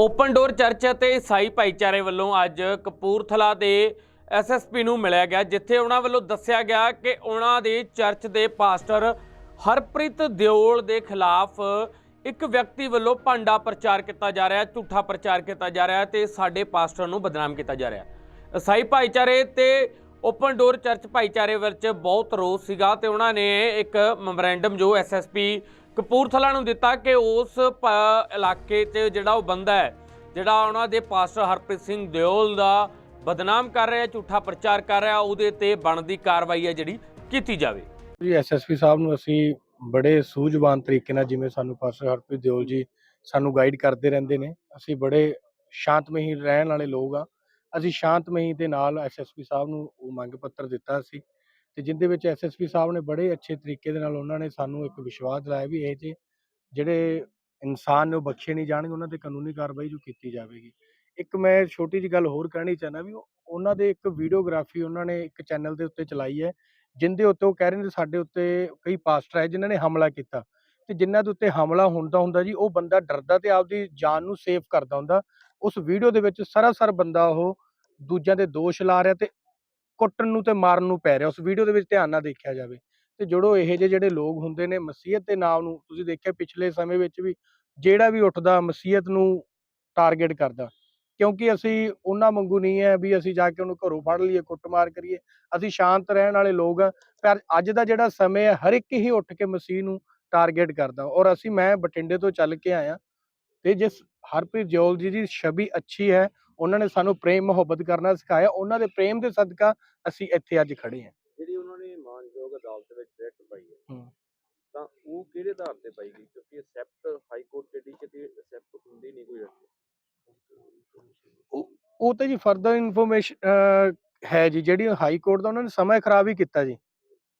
Open door church ਅਤੇ ਈਸਾਈ ਭਾਈਚਾਰੇ ਵੱਲੋਂ ਅੱਜ ਕਪੂਰਥਲਾ ਦੇ ਐਸਐਸਪੀ ਨੂੰ ਮਿਲਿਆ ਗਿਆ, ਜਿੱਥੇ ਉਹਨਾਂ ਵੱਲੋਂ ਦੱਸਿਆ ਗਿਆ ਕਿ ਉਹਨਾਂ ਦੇ ਚਰਚ ਦੇ ਪਾਸਟਰ ਹਰਪ੍ਰੀਤ ਦਿਓਲ ਦੇ ਖਿਲਾਫ ਇੱਕ ਵਿਅਕਤੀ ਵੱਲੋਂ ਭਾਂਡਾ ਪ੍ਰਚਾਰ ਕੀਤਾ ਜਾ ਰਿਹਾ, ਝੂਠਾ ਪ੍ਰਚਾਰ ਕੀਤਾ ਜਾ ਰਿਹਾ ਹੈ ਤੇ ਸਾਡੇ ਪਾਸਟਰ ਨੂੰ ਬਦਨਾਮ ਕੀਤਾ ਜਾ ਰਿਹਾ। ਈਸਾਈ ਭਾਈਚਾਰੇ ਤੇ ਓਪਨ ਡੋਰ ਚਰਚ ਭਾਈਚਾਰੇ ਵਿੱਚ ਬਹੁਤ ਰੋਸ ਸੀਗਾ ਤੇ ਉਹਨਾਂ ਨੇ ਇੱਕ ਮੈਮੋਰੈਂਡਮ ਜੋ ਐਸਐਸਪੀ ਕਪੂਰਥਲਾ ਨੂੰ ਦਿੱਤਾ ਕਿ ਉਸ ਇਲਾਕੇ 'ਚ ਜਿਹੜਾ ਉਹ ਬੰਦਾ ਹੈ, ਜਿਹੜਾ ਉਹਨਾਂ ਦੇ ਪਾਸਟਰ ਹਰਪ੍ਰੀਤ ਸਿੰਘ ਦਿਓਲ ਦਾ ਬਦਨਾਮ ਕਰ ਰਿਹਾ, ਝੂਠਾ ਪ੍ਰਚਾਰ ਕਰ ਰਿਹਾ, ਉਹਦੇ ਤੇ ਬਣਦੀ ਕਾਰਵਾਈ ਹੈ ਜਿਹੜੀ ਕੀਤੀ ਜਾਵੇ। ਜੀ ਐਸਐਸਪੀ ਸਾਹਿਬ ਨੂੰ ਅਸੀਂ ਬੜੇ ਸੂਝਵਾਨ ਤਰੀਕੇ ਨਾਲ ਜਿਵੇਂ ਸਾਨੂੰ ਪਾਸਟਰ ਹਰਪ੍ਰੀਤ ਦਿਓਲ ਜੀ ਸਾਨੂੰ ਗਾਈਡ ਕਰਦੇ ਰਹਿੰਦੇ ਨੇ, ਅਸੀਂ ਬੜੇ ਸ਼ਾਂਤਮਈ ਰਹਿਣ ਵਾਲੇ ਲੋਕ ਆ। ਅਸੀਂ ਸ਼ਾਂਤਮਈ ਦੇ ਨਾਲ ਐਸਐਸਪੀ ਸਾਹਿਬ ਨੂੰ ਉਹ ਮੰਗ ਪੱਤਰ ਦਿੱਤਾ ਸੀ। ਤੇ ਜਿੰਦੇ ਵਿੱਚ ਐਸਐਸਪੀ ਸਾਹਿਬ ਨੇ ਬੜੇ ਅੱਛੇ ਤਰੀਕੇ ਦੇ ਨਾਲ ਉਹਨਾਂ ਨੇ ਸਾਨੂੰ ਇੱਕ ਵਿਸ਼ਵਾਸ ਦਿਲਾਇਆ ਵੀ ਇਹ ਜੇ ਜਿਹੜੇ ਇਨਸਾਨ ਨੇ ਉਹ ਬਖਸ਼ੇ ਨਹੀਂ ਜਾਣਗੇ, ਉਹਨਾਂ ਤੇ ਕਾਨੂੰਨੀ ਕਾਰਵਾਈ ਜੋ ਕੀਤੀ ਜਾਵੇਗੀ। ਇੱਕ ਮੈਂ ਛੋਟੀ ਜਿਹੀ ਗੱਲ ਹੋਰ ਕਹਿਣੀ ਚਾਹੁੰਦਾ ਵੀ ਉਹਨਾਂ ਦੇ ਇੱਕ ਵੀਡੀਓਗ੍ਰਾਫੀ ਉਹਨਾਂ ਨੇ ਇੱਕ ਚੈਨਲ ਦੇ ਉੱਤੇ ਚਲਾਈ ਹੈ, ਜਿੰਦੇ ਉੱਤੇ ਉਹ ਕਹਿ ਰਹੇ ਨੇ ਸਾਡੇ ਉੱਤੇ ਕਈ ਪਾਸਟਰ ਹੈ ਜਿਨ੍ਹਾਂ ਨੇ ਹਮਲਾ ਕੀਤਾ। ਤੇ ਜਿਨ੍ਹਾਂ ਦੇ ਉੱਤੇ ਹਮਲਾ ਹੁੰਦਾ ਹੁੰਦਾ ਜੀ, ਉਹ ਬੰਦਾ ਡਰਦਾ ਤੇ ਆਪਦੀ ਜਾਨ ਨੂੰ ਸੇਫ ਕਰਦਾ ਹੁੰਦਾ। ਉਸ ਵੀਡੀਓ ਦੇ ਵਿੱਚ ਸਰਾਸਰ ਬੰਦਾ ਉਹ ਦੂਜਿਆਂ ਦੇ ਦੋਸ਼ ਲਾ ਰਿਹਾ ਤੇ ਕੁੱਟਣ ਨੂੰ ਤੇ ਮਾਰਨ ਨੂੰ ਪੈ ਰਿਹਾ, ਉਸ ਵੀਡੀਓ ਦੇ ਵਿੱਚ ਧਿਆਨ ਨਾਲ ਦੇਖਿਆ ਜਾਵੇ। ਤੇ ਜਿਹੜੋ ਇਹੋ ਜਿਹੇ ਜਿਹੜੇ ਲੋਕ ਹੁੰਦੇ ਨੇ ਮਸੀਹਤ ਦੇ ਨਾਮ ਨੂੰ, ਤੁਸੀਂ ਦੇਖਿਆ ਪਿਛਲੇ ਸਮੇਂ ਵਿੱਚ ਵੀ ਜਿਹੜਾ ਵੀ ਉੱਠਦਾ ਮਸੀਹਤ ਨੂੰ ਟਾਰਗੇਟ ਕਰਦਾ। ਕਿਉਂਕਿ ਅਸੀਂ ਉਹਨਾਂ ਵਾਂਗੂ ਨਹੀਂ ਹੈ ਵੀ ਅਸੀਂ ਜਾ ਕੇ ਉਹਨੂੰ ਘਰੋਂ ਫੜ ਲਈਏ, ਕੁੱਟਮਾਰ ਕਰੀਏ, ਅਸੀਂ ਸ਼ਾਂਤ ਰਹਿਣ ਵਾਲੇ ਲੋਕ ਆ, ਪਰ ਅੱਜ ਦਾ ਜਿਹੜਾ ਸਮੇਂ ਹੈ ਹਰ ਇੱਕ ਹੀ ਉੱਠ ਕੇ ਮਸੀਹ ਨੂੰ ਟਾਰਗੇਟ ਕਰਦਾ। ਔਰ ਅਸੀਂ, ਮੈਂ ਬਠਿੰਡੇ ਤੋਂ ਚੱਲ ਕੇ ਆਇਆ ਤੇ ਜਿਸ ਹਰਪ੍ਰੀਤ ਜੋਲ ਜੀ ਦੀ ਛਵੀ ਅੱਛੀ ਹੈ ਉਹਨਾਂ ਨੇ ਸਾਨੂੰ ਪ੍ਰੇਮ ਮੁਹੱਬਤ ਕਰਨਾ ਸਿਖਾਇਆ। ਉਹਨਾਂ ਦੇ ਪ੍ਰੇਮ ਦੇ ਸਦਕਾ ਅਸੀਂ ਇੱਥੇ ਅੱਜ ਖੜੇ ਹਾਂ। ਜਿਹੜੀ ਉਹਨਾਂ ਨੇ ਮਾਨਯੋਗ ਅਦਾਲਤ ਵਿੱਚ ਰਿਟ ਪਾਈ ਹੈ। ਤਾਂ ਉਹ ਕਿਹੜੇ ਆਧਾਰ ਤੇ ਪਾਈ ਗਈ? ਕਿਉਂਕਿ ਐਕਸੈਪਟ ਹਾਈ ਕੋਰਟ ਜਿਹੜੀ ਕਿਤੇ ਐਕਸੈਪਟ ਹੁੰਦੀ ਨਹੀਂ ਕੋਈ ਰਿਟ ਉਹ ਤਾਂ ਜੀ ਫਰਦਰ ਇਨਫੋਰਮੇਸ਼ਨ ਹੈ ਜੀ। ਜਿਹੜੀ ਹਾਈ ਕੋਰਟ ਦਾ ਉਹਨਾਂ ਨੇ ਸਮਾਂ ਖਰਾਬ ਹੀ ਕੀਤਾ ਜੀ।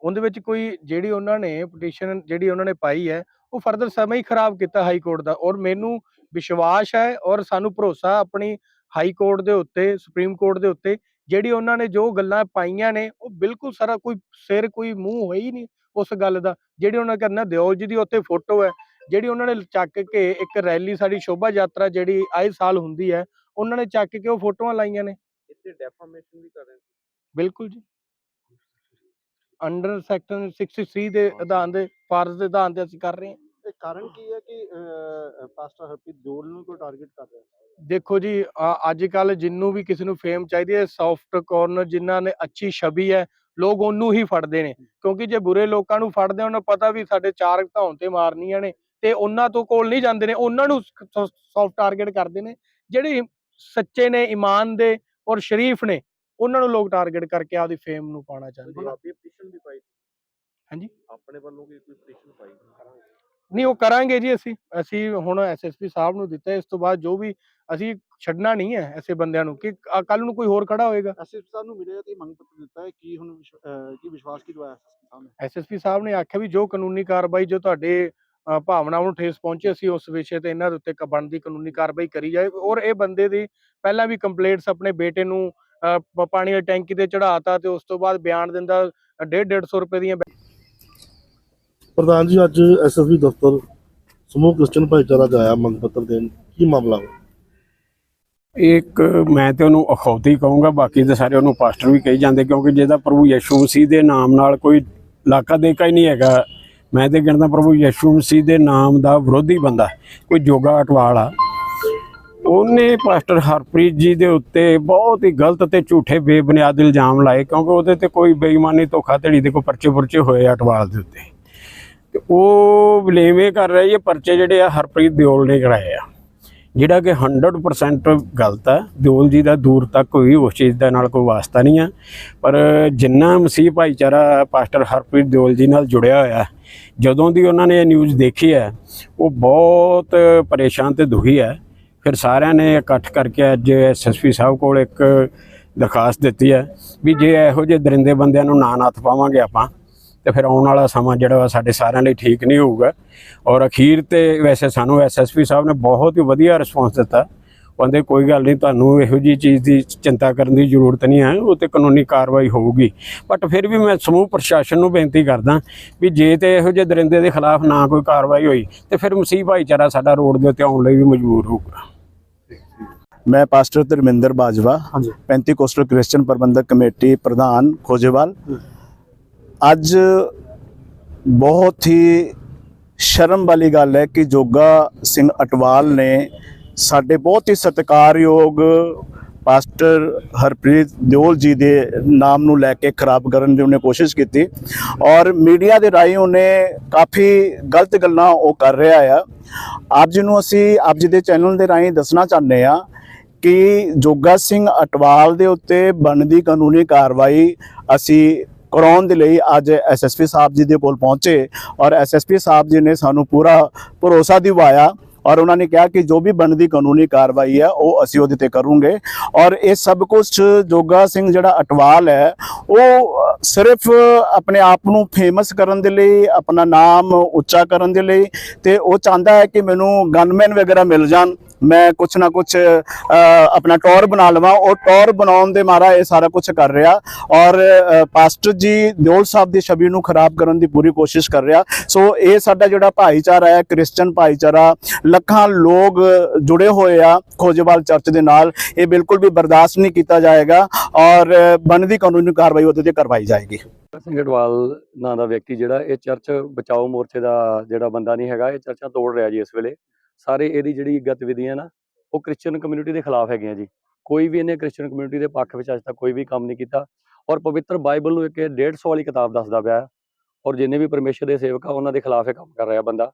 ਉਹਦੇ ਵਿੱਚ ਕੋਈ ਜਿਹੜੀ ਉਹਨਾਂ ਨੇ ਪਟੀਸ਼ਨ ਜਿਹੜੀ ਉਹਨਾਂ ਨੇ ਪਾਈ ਹੈ ਉਹ ਫਰਦਰ ਸਮਾਂ ਹੀ ਖਰਾਬ ਕੀਤਾ ਹਾਈ ਕੋਰਟ ਦਾ। ਔਰ ਮੈਨੂੰ ਵਿਸ਼ਵਾਸ ਹੈ ਔਰ ਸਾਨੂੰ ਭਰੋਸਾ ਆਪਣੀ ਹਾਈ ਕੋਰਟ ਦੇ ਉੱਤੇ ਸੁਪਰੀਮ ਕੋਰਟ ਦੇ ਉੱਤੇ ਜਿਹੜੀ ਉਹਨਾਂ ਨੇ ਜੋ ਗੱਲਾਂ ਪਾਈਆਂ ਨੇ ਉਹ ਬਿਲਕੁਲ ਸਾਰਾ ਕੋਈ ਸਿਰ ਕੋਈ ਮੂੰਹ ਹੋਈ ਨਹੀਂ ਉਸ ਗੱਲ ਦਾ। ਜਿਹੜੀ ਉਹਨਾਂ ਕਰਨਾ ਦਿਓਲ ਜੀ ਦੀ ਉੱਤੇ ਫੋਟੋ ਹੈ ਜਿਹੜੀ ਉਹਨਾਂ ਨੇ ਚੱਕ ਕੇ ਇੱਕ ਰੈਲੀ ਸਾਡੀ ਸ਼ੋਭਾ ਯਾਤਰਾ ਜਿਹੜੀ ਆਏ ਸਾਲ ਹੁੰਦੀ ਹੈ ਉਹਨਾਂ ਨੇ ਚੱਕ ਕੇ ਉਹ ਫੋਟੋਆਂ ਲਾਈਆਂ ਨੇ। ਇੱਥੇ ਡੈਫਾਮੇਸ਼ਨ ਵੀ ਕਰ ਰਹੇ ਸੀ। ਬਿਲਕੁਲ ਜੀ। ਅੰਡਰ ਸੈਕਸ਼ਨ 63 ਦੇ ਆਧਾਰ ਦੇ ਫਰਜ਼ ਦੇ ਆਧਾਰ ਤੇ ਅਸੀਂ ਕਰ ਰਹੇ ਹਾਂ। ਕਾਰਨ ਕੀ ਹੈ ਕਿ ਪਾਸਟਰ ਹਰਪ੍ਰੀਤ ਜੋਲ ਨੂੰ ਕੋਈ ਟਾਰਗੇਟ ਕਰ ਰਿਹਾ ਦੇਖੋ ਜੀ ਅੱਜ ਕੱਲ ਜਿੰਨੂੰ ਵੀ ਕਿਸੇ ਨੂੰ ਫੇਮ ਚਾਹੀਦੀ ਹੈ ਸੌਫਟ ਕਾਰਨਰ ਜਿਨ੍ਹਾਂ ਨੇ ਅੱਛੀ ਛਵੀ ਹੈ ਲੋਕ ਉਹਨੂੰ ਹੀ ਫੜਦੇ ਨੇ। ਕਿਉਂਕਿ ਜੇ ਬੁਰੇ ਲੋਕਾਂ ਨੂੰ ਫੜਦੇ ਉਹਨਾਂ ਨੂੰ ਪਤਾ ਵੀ ਸਾਡੇ ਚਾਰ ਧੌਣ ਤੇ ਮਾਰਨੀਆਂ ਨੇ ਤੇ ਉਹਨਾਂ ਤੋਂ ਕੋਲ ਨਹੀਂ ਜਾਂਦੇ ਨੇ ਉਹਨਾਂ ਨੂੰ ਸੌਫਟ ਟਾਰਗੇਟ ਕਰਦੇ ਨੇ। ਜਿਹੜੇ ਸੱਚੇ ਨੇ ਇਮਾਨ ਦੇ ਔਰ ਸ਼ਰੀਫ ਨੇ ਉਹਨਾਂ ਨੂੰ ਲੋਕ ਟਾਰਗੇਟ ਕਰਕੇ ਆਪਦੀ ਫੇਮ ਨੂੰ ਪਾਉਣਾ ਚਾਹੁੰਦੇ ਆ ਗੁਲਾਬੀ ਪਟੀਸ਼ਨ ਵੀ ਪਾਈ ਸੀ। ਹਾਂਜੀ। ਆਪਣੇ ਵੱਲੋਂ ਵੀ ਕੋਈ ਪਟੀਸ਼ਨ ਪਾਈ ਕਰਾਂਗੇ ਨਹੀਂ ਉਹ ਕਰਾਂਗੇ ਜੀ ਅਸੀਂ ਅਸੀਂ ਹੁਣ ਐਸਐਸਪੀ ਸਾਹਿਬ ਨੂੰ ਦਿੱਤਾ ਇਸ ਤੋਂ ਬਾਅਦ ਜੋ ਵੀ ਅਸੀਂ ਛੱਡਣਾ ਨਹੀਂ ਹੈ ਐਸੇ ਬੰਦਿਆਂ ਨੂੰ ਕਿ ਕੱਲ ਨੂੰ ਕੋਈ ਹੋਰ ਖੜਾ ਹੋਏਗਾ। ਐਸਐਸ ਸਾਹਿਬ ਨੂੰ ਮਿਲਿਆ ਤੇ ਮੰਗ ਪੱਤਰ ਦਿੱਤਾ ਹੈ ਕੀ ਹੁਣ ਕੀ ਵਿਸ਼ਵਾਸ ਕੀ ਦਵਾਇਆ ਸਾਹਿਬ ਨੇ? ਐਸਐਸਪੀ ਸਾਹਿਬ ਨੇ ਆਖਿਆ ਵੀ ਜੋ ਕਾਨੂੰਨੀ ਕਾਰਵਾਈ ਜੋ ਤੁਹਾਡੇ ਭਾਵਨਾਵਾਂ ਨੂੰ ਠੇਸ ਪਹੁੰਚੇ ਅਸੀਂ ਉਸ ਵਿਸ਼ੇ ਤੇ ਇਹਨਾਂ ਦੇ ਉੱਤੇ ਬਣਦੀ ਕਾਨੂੰਨੀ ਕਾਰਵਾਈ ਕਰੀ ਜਾਏ ਔਰ ਇਹ ਬੰਦੇ ਦੀ ਪਹਿਲਾਂ ਵੀ ਕੰਪਲੇਂਟਸ ਆਪਣੇ ਬੇਟੇ ਨੂੰ ਪਾਣੀ ਵਾਲੀ ਟੈਂਕੀ ਤੇ ਚੜਾਤਾ ਤੇ ਉਸ ਤੋਂ ਬਾਅਦ ਬਿਆਨ ਦਿੰਦਾ 1.5 150 ਰੁਪਏ ਦੀਆਂ ਪ੍ਰਧਾਨ ਜੀ, ਅੱਜ ਐਸਐਸਬੀ ਦਫ਼ਤਰ ਸਮੂਹ ਕ੍ਰਿਸਚਨ ਭਾਈਚਾਰਾ ਦਾ ਮੰਗ ਪੱਤਰ ਦੇਣ। ਕੀ ਮਾਮਲਾ ਹੈ ਇੱਕ, ਮੈਂ ਤੇ ਉਹਨੂੰ ਅਖੌਤੀ ਕਹੂੰਗਾ, ਬਾਕੀ ਤੇ ਸਾਰੇ ਉਹਨੂੰ ਪਾਸਟਰ ਵੀ ਕਹੀ ਜਾਂਦੇ, ਕਿਉਂਕਿ ਜਿਹਦਾ ਪ੍ਰਭੂ ਯਿਸੂ ਮਸੀਹ ਦੇ ਨਾਮ ਨਾਲ ਕੋਈ ਲਾਕਾ ਦੇਕਾ ਹੀ ਨਹੀਂ ਹੈਗਾ, ਮੈਂ ਤੇ ਗਿਣਦਾ ਪ੍ਰਭੂ ਯਿਸੂ ਮਸੀਹ ਦੇ ਨਾਮ ਦਾ ਵਿਰੋਧੀ ਬੰਦਾ, ਕੋਈ ਜੋਗਾ ਅਟਵਾਲ ਆ। ਉਹਨੇ ਪਾਸਟਰ ਹਰਪ੍ਰੀਤ ਜੀ ਦੇ ਉੱਤੇ ਬਹੁਤ ਹੀ ਗਲਤ ਤੇ ਝੂਠੇ ਬੇਬੁਨਿਆਦ ਇਲਜ਼ਾਮ ਲਾਏ, ਕਿਉਂਕਿ ਉਹਦੇ ਤੇ ਕੋਈ ਬੇਈਮਾਨੀ, ਧੋਖਾਧੜੀ ਦੇ ਕੋਈ ਪਰਚੇ ਪੁਰਚੇ ਹੋਏ ਆ ਅਟਵਾਲ ਦੇ ਉੱਤੇ। ਤੇ ਉਹ ਬਲੇਮ ਇਹ ਕਰ ਰਿਹਾ ਇਹ ਪਰਚੇ ਜਿਹੜੇ ਆ ਹਰਪ੍ਰੀਤ ਦਿਓਲ ਨੇ ਕਰਾਏ ਆ। ਜਿਹੜਾ ਕਿ 100% ਗਲਤ ਆ, ਦਿਓਲ ਜੀ ਦਾ ਦੂਰ ਤੱਕ ਵੀ ਉਸ ਚੀਜ਼ ਦਾ ਨਾਲ ਕੋਈ ਵਾਸਤਾ ਨਹੀਂ ਆ। ਪਰ ਜਿੰਨਾ ਮਸੀਹ ਭਾਈਚਾਰਾ ਪਾਸਟਰ ਹਰਪ੍ਰੀਤ ਦਿਓਲ ਜੀ ਨਾਲ ਜੁੜਿਆ ਹੋਇਆ, ਜਦੋਂ ਦੀ ਉਹਨਾਂ ਨੇ ਇਹ ਨਿਊਜ਼ ਦੇਖੀ ਹੈ ਉਹ ਬਹੁਤ ਪਰੇਸ਼ਾਨ ਤੇ ਦੁਖੀ ਹੈ ਫਿਰ ਸਾਰਿਆਂ ਨੇ ਇਕੱਠ ਕਰਕੇ ਅੱਜ ਐਸਐਸਪੀ ਸਾਹਿਬ ਕੋਲ ਇੱਕ ਦਰਖਾਸਤ ਦਿੱਤੀ ਹੈ ਵੀ ਜੇ ਇਹੋ ਜਿਹੇ ਦਰਿੰਦੇ ਬੰਦਿਆਂ ਨੂੰ ਨਾ ਨੱਥ ਪਾਵਾਂਗੇ ਆਪਾਂ ਤੇ ਫਿਰ ਆਉਣ ਵਾਲਾ ਸਮਾਂ ਜਿਹੜਾ ਸਾਡੇ ਸਾਰਿਆਂ ਲਈ ਠੀਕ ਨਹੀਂ ਹੋਊਗਾ। ਔਰ ਅਖੀਰ ਤੇ ਵੈਸੇ ਸਾਨੂੰ ਐਸਐਸਪੀ ਸਾਹਿਬ ਨੇ ਬਹੁਤ ਹੀ ਵਧੀਆ ਰਿਸਪੌਂਸ ਦਿੱਤਾ। ਕਹਿੰਦੇ ਕੋਈ ਗੱਲ ਨਹੀਂ ਤੁਹਾਨੂੰ ਇਹੋ ਜੀ ਚੀਜ਼ ਦੀ ਚਿੰਤਾ ਕਰਨ ਦੀ ਜ਼ਰੂਰਤ ਨਹੀਂ ਹੈ ਉਹ ਤੇ ਕਾਨੂੰਨੀ ਕਾਰਵਾਈ ਹੋਊਗੀ। ਬਟ ਫਿਰ ਵੀ ਮੈਂ ਸਮੂਹ ਪ੍ਰਸ਼ਾਸਨ ਨੂੰ ਬੇਨਤੀ ਕਰਦਾ ਵੀ ਜੇ ਤੇ ਇਹੋ ਜਿਹੇ ਦਰਿੰਦੇ ਦੇ ਖਿਲਾਫ ਨਾ ਕੋਈ ਕਾਰਵਾਈ ਹੋਈ ਤੇ ਫਿਰ ਮਸੀਹ ਭਾਈਚਾਰਾ ਸਾਡਾ ਰੋਡ ਦੇ ਉੱਤੇ ਆਉਣ ਲਈ ਵੀ ਮਜਬੂਰ ਹੋਊਗਾ। ਮੈਂ ਪਾਸਟਰ ਧਰਮਿੰਦਰ ਬਾਜਵਾ ਹਾਂਜੀ। 35 ਕੋਸਟਲ ਕ੍ਰਿਸਚੀਅਨ ਪ੍ਰਬੰਧਕ ਕਮੇਟੀ ਪ੍ਰਧਾਨ ਖੋਜੇਵਾਲ ਅੱਜ ਬਹੁਤ ਹੀ ਸ਼ਰਮ ਵਾਲੀ ਗੱਲ ਹੈ ਕਿ ਜੋਗਾ ਸਿੰਘ ਅਟਵਾਲ ਨੇ ਸਾਡੇ ਬਹੁਤ ਹੀ ਸਤਿਕਾਰਯੋਗ ਪਾਸਟਰ ਹਰਪ੍ਰੀਤ ਦਿਓਲ ਜੀ ਦੇ ਨਾਮ ਨੂੰ ਲੈ ਕੇ ਖਰਾਬ ਕਰਨ ਦੀ ਉਹਨੇ ਕੋਸ਼ਿਸ਼ ਕੀਤੀ ਔਰ ਮੀਡੀਆ ਦੇ ਰਾਹੀਂ ਉਹਨੇ ਕਾਫੀ ਗਲਤ ਗੱਲਾਂ ਉਹ ਕਰ ਰਿਹਾ ਆ। ਆਪ ਜੀ ਨੂੰ ਅਸੀਂ ਆਪ ਜੀ ਦੇ ਚੈਨਲ ਦੇ ਰਾਹੀਂ ਦੱਸਣਾ ਚਾਹੁੰਦੇ ਆ ਕਿ ਜੋਗਾ ਸਿੰਘ ਅਟਵਾਲ ਦੇ ਉੱਤੇ ਬਣਦੀ ਕਾਨੂੰਨੀ ਕਾਰਵਾਈ ਅਸੀਂ ਕਰਾਉਣ ਦੇ ਲਈ ਅੱਜ ਐਸਐਸਪੀ ਸਾਹਿਬ ਜੀ ਦੇ ਕੋਲ ਪਹੁੰਚੇ ਔਰ ਐਸਐਸਪੀ ਸਾਹਿਬ ਜੀ ਨੇ ਸਾਨੂੰ ਪੂਰਾ ਭਰੋਸਾ ਦਿਵਾਇਆ ਔਰ ਉਹਨਾਂ ਨੇ ਕਿਹਾ ਕਿ ਜੋ ਵੀ ਬਣਦੀ ਕਾਨੂੰਨੀ ਕਾਰਵਾਈ ਹੈ, ਉਹ ਅਸੀਂ ਉਹਦੇ ਤੇ ਕਰੂੰਗੇ ਔਰ ਇਹ ਸਭ ਕੁਝ ਜੋਗਾ ਸਿੰਘ ਜਿਹੜਾ ਅਟਵਾਲ ਹੈ, ਉਹ ਸਿਰਫ ਆਪਣੇ ਆਪ ਨੂੰ ਫੇਮਸ ਕਰਨ ਦੇ ਲਈ, ਆਪਣਾ ਨਾਮ ਉੱਚਾ ਕਰਨ ਦੇ ਲਈ ਤੇ ਉਹ ਚਾਹੁੰਦਾ ਹੈ ਕਿ ਮੈਨੂੰ ਗਨਮੈਨ ਵਗੈਰਾ ਮਿਲ ਜਾਣ। ਮੈਂ ਕੁਛ ਨਾ ਕੁਛ ਆਪਣਾ ਟੌਰ ਬਣਾ ਲਵਾਂ। ਉਹ ਟੌਰ ਬਣਾਉਣ ਦੇ ਮਾਰਾ ਇਹ ਸਾਰਾ ਕੁਝ ਕਰ ਰਿਹਾ ਔਰ ਪਾਸਟਰ ਜੀ ਦਿਓਲ ਸਾਹਿਬ ਦੀ ਛਵੀ ਨੂੰ ਖਰਾਬ ਕਰਨ ਦੀ ਪੂਰੀ ਕੋਸ਼ਿਸ਼ ਕਰ ਰਿਹਾ। ਸੋ ਇਹ ਸਾਡਾ ਜਿਹੜਾ ਭਾਈਚਾਰਾ ਹੈ ਕ੍ਰਿਸਚੀਅਨ ਭਾਈਚਾਰਾ, ਲੱਖਾਂ ਲੋਕ ਜੁੜੇ ਹੋਏ ਆ ਖੋਜੇਵਾਲ ਚਰਚ ਦੇ ਨਾਲ, ਇਹ ਬਿਲਕੁਲ ਵੀ ਬਰਦਾਸ਼ਤ ਨਹੀਂ ਕੀਤਾ ਜਾਏਗਾ ਔਰ ਬਣਦੀ ਕਾਨੂੰਨੀ ਕਾਰਵਾਈ ਉਹਦੇ ਤੇ ਕਰਵਾਈ ਜਾਏਗੀ। ਸਿੰਘ ਅਡਵਾਲ ਨਾਂ ਦਾ ਵਿਅਕਤੀ ਜਿਹੜਾ ਇਹ ਚਰਚ ਬਚਾਓ ਮੋਰਚੇ ਦਾ ਜਿਹੜਾ ਬੰਦਾ ਨਹੀਂ ਹੈਗਾ, ਇਹ ਚਰਚਾਂ ਤੋੜ ਰਿਹਾ ਜੀ ਇਸ ਵੇਲੇ। ਸਾਰੇ ਇਹਦੀ ਜਿਹੜੀ ਗਤੀਵਿਧੀਆਂ ਨਾ, ਉਹ ਕ੍ਰਿਸਚੀਅਨ ਕਮਿਊਨਿਟੀ ਦੇ ਖਿਲਾਫ ਹੈਗੀਆਂ ਜੀ। ਕੋਈ ਵੀ ਇਹਨੇ ਕ੍ਰਿਸਚੀਅਨ ਕਮਿਊਨਿਟੀ ਦੇ ਪੱਖ ਵਿੱਚ ਅੱਜ ਤੱਕ ਕੋਈ ਵੀ ਕੰਮ ਨਹੀਂ ਕੀਤਾ। ਔਰ ਪਵਿੱਤਰ ਬਾਈਬਲ ਨੂੰ ਇੱਕ ਇਹ 150 ਵਾਲੀ ਕਿਤਾਬ ਦੱਸਦਾ ਪਿਆ ਔਰ ਜਿੰਨੇ ਵੀ ਪਰਮੇਸ਼ਰ ਦੇ ਸੇਵਕ ਆ, ਉਹਨਾਂ ਦੇ ਖਿਲਾਫ ਇਹ ਕੰਮ ਕਰ ਰਿਹਾ ਬੰਦਾ।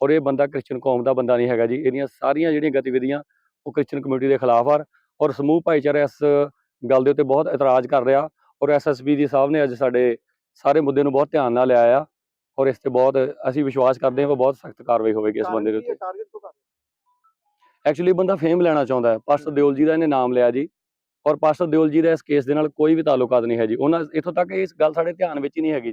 ਔਰ ਇਹ ਬੰਦਾ ਕ੍ਰਿਸਚੀਅਨ ਕੌਮ ਦਾ ਬੰਦਾ ਨਹੀਂ ਹੈਗਾ ਜੀ। ਇਹਦੀਆਂ ਸਾਰੀਆਂ ਜਿਹੜੀਆਂ ਗਤੀਵਿਧੀਆਂ, ਉਹ ਕ੍ਰਿਸਚੀਅਨ ਕਮਿਊਨਿਟੀ ਦੇ ਖਿਲਾਫ ਆ। ਔਰ ਸਮੂਹ ਭਾਈਚਾਰਾ ਇਸ ਗੱਲ ਦੇ ਉੱਤੇ ਬਹੁਤ ਇਤਰਾਜ਼ ਕਰ ਰਿਹਾ। ਔਰ ਐਸਐਸਪੀ ਦੀ ਸਾਹਿਬ ਨੇ ਅੱਜ ਸਾਡੇ ਸਾਰੇ ਮੁੱਦੇ ਨੂੰ ਬਹੁਤ ਧਿਆਨ ਨਾਲ ਲਿਆ ਆ ਔਰ ਇਸ ਤੇ ਬਹੁਤ ਅਸੀਂ ਵਿਸ਼ਵਾਸ ਕਰਦੇ ਹਾਂ ਕਿ ਬਹੁਤ ਸਖਤ ਕਾਰਵਾਈ ਹੋਵੇਗੀ ਇਸ ਬੰਦੇ ਦੇ ਉੱਤੇ। ਐਕਚੁਅਲੀ ਬੰਦਾ ਫੇਮ ਲੈਣਾ ਚਾਹੁੰਦਾ ਹੈ। ਪਾਸਟਰ ਦਿਓਲ ਜੀ ਦਾ ਇਹਨੇ ਨਾਮ ਲਿਆ ਜੀ। ਔਰ ਪਾਸਟਰ ਦਿਓਲ ਜੀ ਦਾ ਇਸ ਕੇਸ ਦੇ ਨਾਲ ਕੋਈ ਵੀ ਤਾਲੁਕਾਤ ਨਹੀਂ ਹੈ ਜੀ। ਉਹਨਾਂ ਇੱਥੋਂ ਤੱਕ ਇਸ ਗੱਲ ਸਾਡੇ ਧਿਆਨ ਵਿੱਚ ਹੀ ਨਹੀਂ ਹੈਗੀ